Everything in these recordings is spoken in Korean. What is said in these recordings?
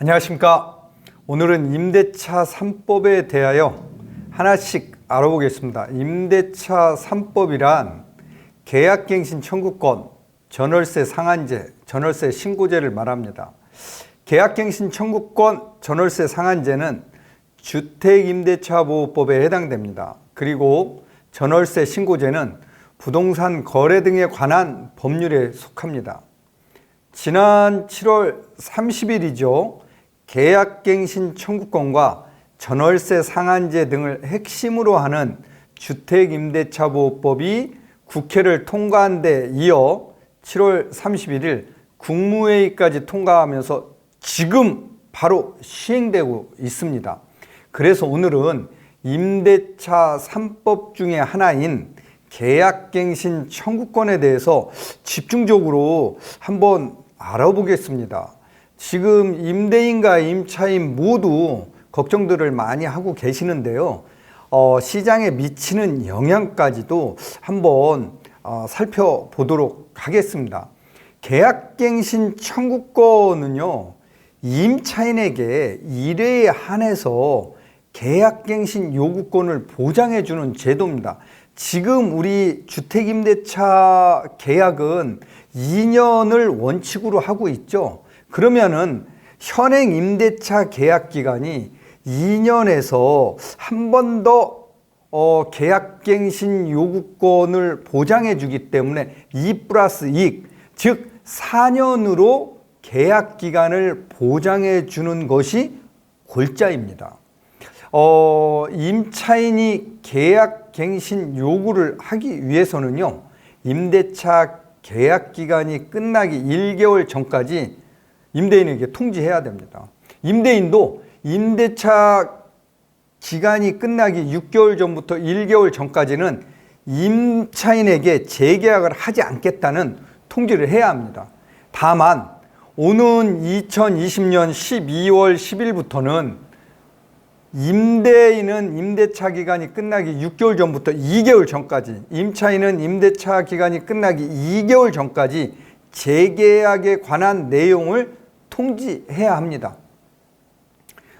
안녕하십니까. 오늘은 임대차 3법에 대하여 하나씩 알아보겠습니다. 임대차 3법이란 계약갱신 청구권, 전월세 상한제, 전월세 신고제를 말합니다. 계약갱신 청구권, 전월세 상한제는 주택임대차보호법에 해당됩니다. 그리고 전월세 신고제는 부동산 거래 등에 관한 법률에 속합니다. 지난 7월 30일이죠. 계약갱신 청구권과 전월세 상한제 등을 핵심으로 하는 주택임대차보호법이 국회를 통과한 데 이어 7월 31일 국무회의까지 통과하면서 지금 바로 시행되고 있습니다. 그래서 오늘은 임대차 3법 중에 하나인 계약갱신 청구권에 대해서 집중적으로 한번 알아보겠습니다. 지금 임대인과 임차인 모두 걱정들을 많이 하고 계시는데요. 어, 시장에 미치는 영향까지도 한번 어, 살펴보도록 하겠습니다. 계약갱신 청구권은요, 임차인에게 일회에 한해서 계약갱신 요구권을 보장해주는 제도입니다. 지금 우리 주택임대차 계약은 2년을 원칙으로 하고 있죠. 그러면은 현행 임대차 계약 기간이 2년에서 한 번더 어, 계약갱신 요구권을 보장해 주기 때문에 2 플러스 2, 즉 4년으로 계약 기간을 보장해 주는 것이 골자입니다. 어, 임차인이 계약갱신 요구를 하기 위해서는요, 임대차 계약 기간이 끝나기 1개월 전까지 임대인에게 통지해야 됩니다. 임대인도 임대차 기간이 끝나기 6개월 전부터 1개월 전까지는 임차인에게 재계약을 하지 않겠다는 통지를 해야 합니다. 다만 오는 2020년 12월 10일부터는 임대인은 임대차 기간이 끝나기 6개월 전부터 2개월 전까지, 임차인은 임대차 기간이 끝나기 2개월 전까지 재계약에 관한 내용을 통지해야 합니다.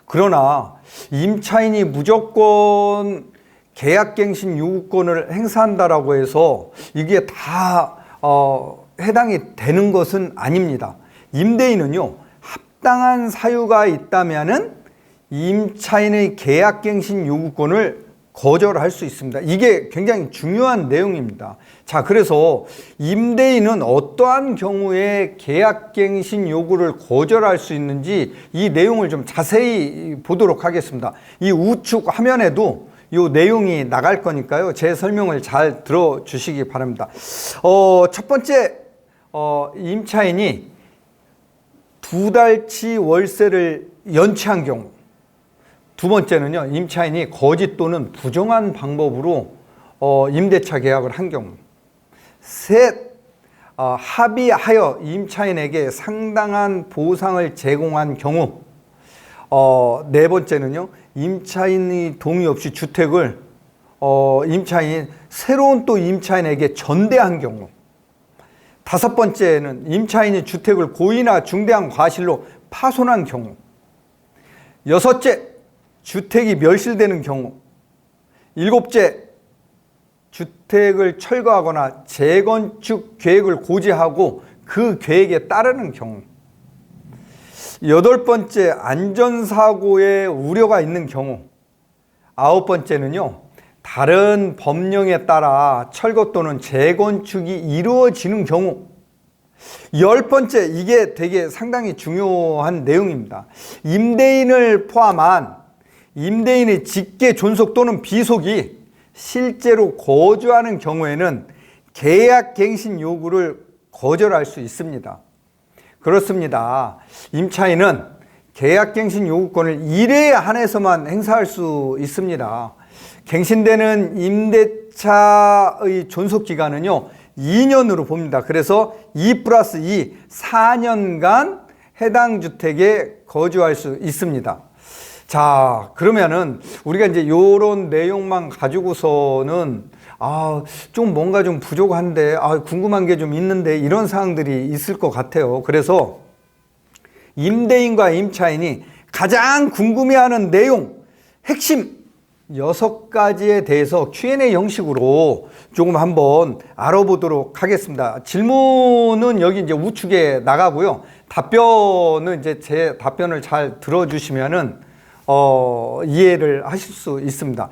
그러나 임차인이 무조건 계약갱신 요구권을 행사한다라고 해서 이게 다 어, 해당이 되는 것은 아닙니다. 임대인은요 합당한 사유가 있다면은 임차인의 계약갱신 요구권을 거절할 수 있습니다. 이게 굉장히 중요한 내용입니다. 자, 그래서 임대인은 어떠한 경우에 계약갱신 요구를 거절할 수 있는지 이 내용을 좀 자세히 보도록 하겠습니다. 이 우측 화면에도 이 내용이 나갈 거니까요. 제 설명을 잘 들어주시기 바랍니다. 어, 첫 번째, 어, 임차인이 두 달치 월세를 연체한 경우. 두 번째는요, 임차인이 거짓 또는 부정한 방법으로 어, 임대차 계약을 한 경우. 셋, 어, 합의하여 임차인에게 상당한 보상을 제공한 경우. 어, 네 번째는요, 임차인이 동의 없이 주택을 어, 임차인, 새로운 또 임차인에게 전대한 경우. 다섯 번째는 임차인이 주택을 고의나 중대한 과실로 파손한 경우. 여섯째, 주택이 멸실되는 경우. 일곱째, 주택을 철거하거나 재건축 계획을 고지하고 그 계획에 따르는 경우. 여덟 번째, 안전사고의 우려가 있는 경우. 아홉 번째는요, 다른 법령에 따라 철거 또는 재건축이 이루어지는 경우. 열 번째, 이게 되게 상당히 중요한 내용입니다. 임대인을 포함한 임대인의 직계 존속 또는 비속이 실제로 거주하는 경우에는 계약 갱신 요구를 거절할 수 있습니다. 그렇습니다. 임차인은 계약 갱신 요구권을 1회에 한해서만 행사할 수 있습니다. 갱신되는 임대차의 존속 기간은요, 2년으로 봅니다. 그래서 2 플러스 2, 4년간 해당 주택에 거주할 수 있습니다. 자, 그러면은 우리가 이제 요런 내용만 가지고서는 아, 좀 뭔가 좀 부족한데, 아, 궁금한 게 좀 있는데 이런 사항들이 있을 것 같아요. 그래서 임대인과 임차인이 가장 궁금해하는 내용, 핵심 여섯 가지에 대해서 Q&A 형식으로 조금 한번 알아보도록 하겠습니다. 질문은 여기 이제 우측에 나가고요. 답변은 이제 제 답변을 잘 들어주시면은 어, 이해를 하실 수 있습니다.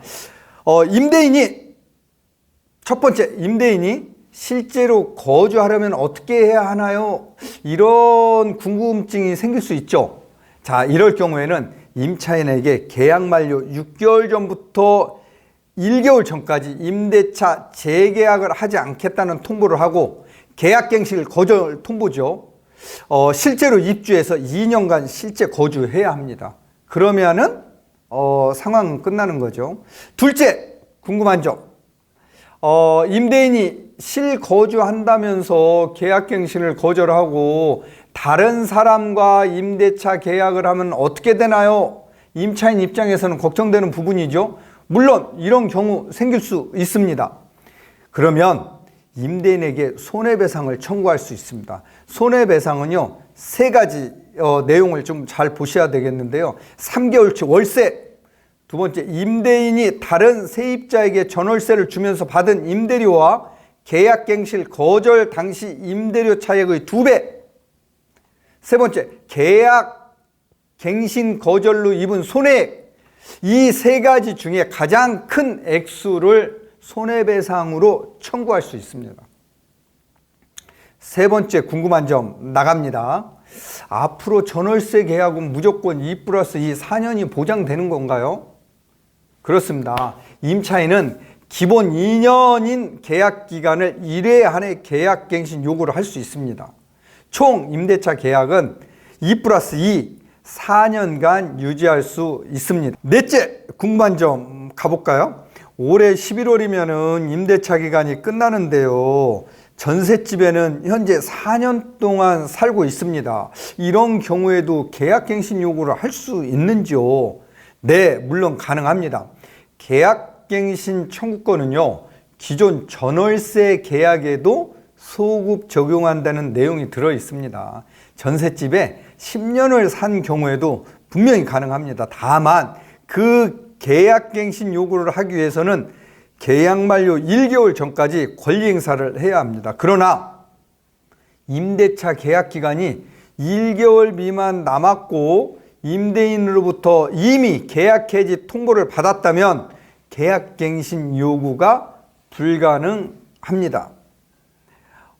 어, 임대인이 첫 번째 임대인이 실제로 거주하려면 어떻게 해야 하나요? 이런 궁금증이 생길 수 있죠. 자, 이럴 경우에는 임차인에게 계약 만료 6개월 전부터 1개월 전까지 임대차 재계약을 하지 않겠다는 통보를 하고 계약갱실 거절 통보죠. 어, 실제로 입주해서 2년간 실제 거주해야 합니다. 그러면은 어, 상황은 끝나는 거죠. 둘째 궁금한 점. 어, 임대인이 실거주한다면서 계약갱신을 거절하고 다른 사람과 임대차 계약을 하면 어떻게 되나요? 임차인 입장에서는 걱정되는 부분이죠. 물론 이런 경우 생길 수 있습니다. 그러면 임대인에게 손해배상을 청구할 수 있습니다. 손해배상은요, 세 가지 어, 내용을 좀 잘 보셔야 되겠는데요. 3개월치 월세, 두 번째, 임대인이 다른 세입자에게 전월세를 주면서 받은 임대료와 계약갱실 거절 당시 임대료 차액의 두 배. 세 번째, 계약 갱신 거절로 입은 손해액. 이 세 가지 중에 가장 큰 액수를 손해배상으로 청구할 수 있습니다. 세 번째 궁금한 점 나갑니다. 앞으로 전월세 계약은 무조건 2 플러스 2 4년이 보장되는 건가요? 그렇습니다. 임차인은 기본 2년인 계약 기간을 1회 안에 계약 갱신 요구를 할 수 있습니다. 총 임대차 계약은 2 플러스 2 4년간 유지할 수 있습니다. 넷째 궁금한 점 가볼까요? 올해 11월이면은 임대차 기간이 끝나는데요. 전셋집에는 현재 4년 동안 살고 있습니다. 이런 경우에도 계약갱신 요구를 할 수 있는지요? 네, 물론 가능합니다. 계약갱신 청구권은요, 기존 전월세 계약에도 소급 적용한다는 내용이 들어 있습니다. 전셋집에 10년을 산 경우에도 분명히 가능합니다. 다만 그 계약갱신 요구를 하기 위해서는 계약 만료 1개월 전까지 권리 행사를 해야 합니다. 그러나 임대차 계약 기간이 1개월 미만 남았고 임대인으로부터 이미 계약 해지 통보를 받았다면 계약 갱신 요구가 불가능합니다.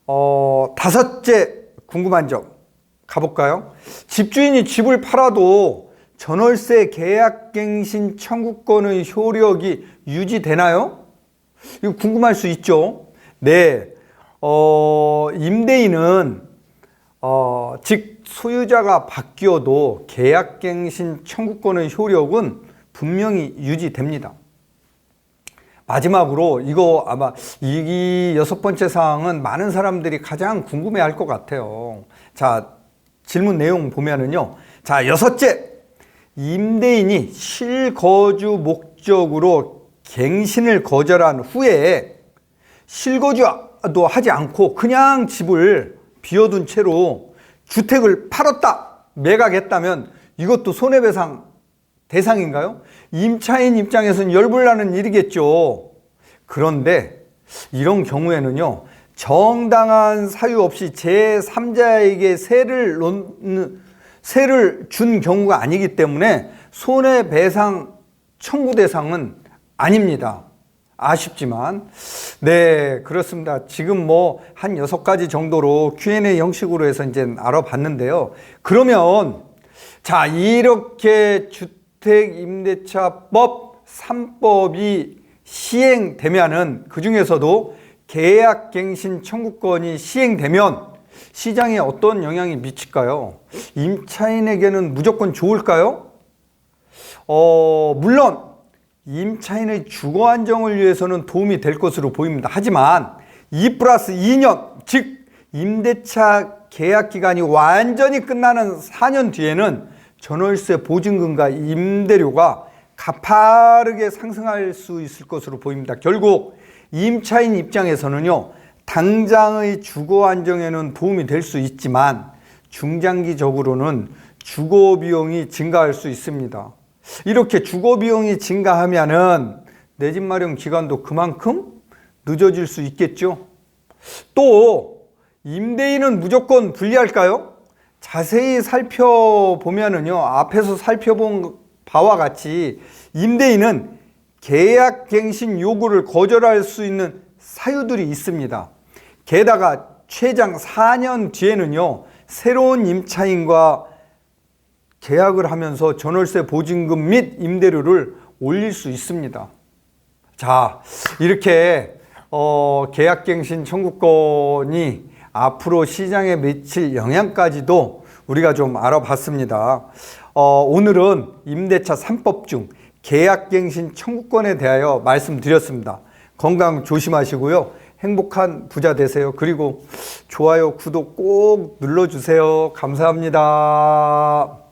어, 다섯째 궁금한 점 가볼까요? 집주인이 집을 팔아도 전월세 계약갱신 청구권의 효력이 유지되나요? 이거 궁금할 수 있죠. 네, 어, 임대인은 어, 즉 소유자가 바뀌어도 계약갱신 청구권의 효력은 분명히 유지됩니다. 마지막으로 이거 아마 이 여섯 번째 사항은 많은 사람들이 가장 궁금해할 것 같아요. 자 질문 내용 보면은요. 자 여섯째 임대인이 실거주 목적으로 갱신을 거절한 후에 실거주도 하지 않고 그냥 집을 비워둔 채로 주택을 팔았다 매각했다면 이것도 손해배상 대상인가요? 임차인 입장에서는 열불나는 일이겠죠. 그런데 이런 경우에는요, 정당한 사유 없이 제3자에게 세를 놓는, 세를 준 경우가 아니기 때문에 손해배상 청구 대상은 아닙니다. 아쉽지만. 네, 그렇습니다. 지금 뭐 한 여섯 가지 정도로 Q&A 형식으로 해서 이제 알아봤는데요. 그러면 자, 이렇게 주택임대차법 3법이 시행되면은 그 중에서도 계약갱신 청구권이 시행되면 시장에 어떤 영향이 미칠까요? 임차인에게는 무조건 좋을까요? 어, 물론 임차인의 주거 안정을 위해서는 도움이 될 것으로 보입니다. 하지만 2 플러스 2년, 즉 임대차 계약 기간이 완전히 끝나는 4년 뒤에는 전월세 보증금과 임대료가 가파르게 상승할 수 있을 것으로 보입니다. 결국 임차인 입장에서는요, 당장의 주거 안정에는 도움이 될 수 있지만 중장기적으로는 주거 비용이 증가할 수 있습니다. 이렇게 주거 비용이 증가하면은 내 집 마련 기간도 그만큼 늦어질 수 있겠죠. 또 임대인은 무조건 불리할까요? 자세히 살펴보면은요 앞에서 살펴본 바와 같이 임대인은 계약갱신 요구를 거절할 수 있는 사유들이 있습니다. 게다가 최장 4년 뒤에는요 새로운 임차인과 계약을 하면서 전월세 보증금 및 임대료를 올릴 수 있습니다. 자, 이렇게 어, 계약갱신 청구권이 앞으로 시장에 미칠 영향까지도 우리가 좀 알아봤습니다. 어, 오늘은 임대차 3법 중 계약갱신 청구권에 대하여 말씀드렸습니다. 건강 조심하시고요. 행복한 부자 되세요. 그리고 좋아요, 구독 꼭 눌러주세요. 감사합니다.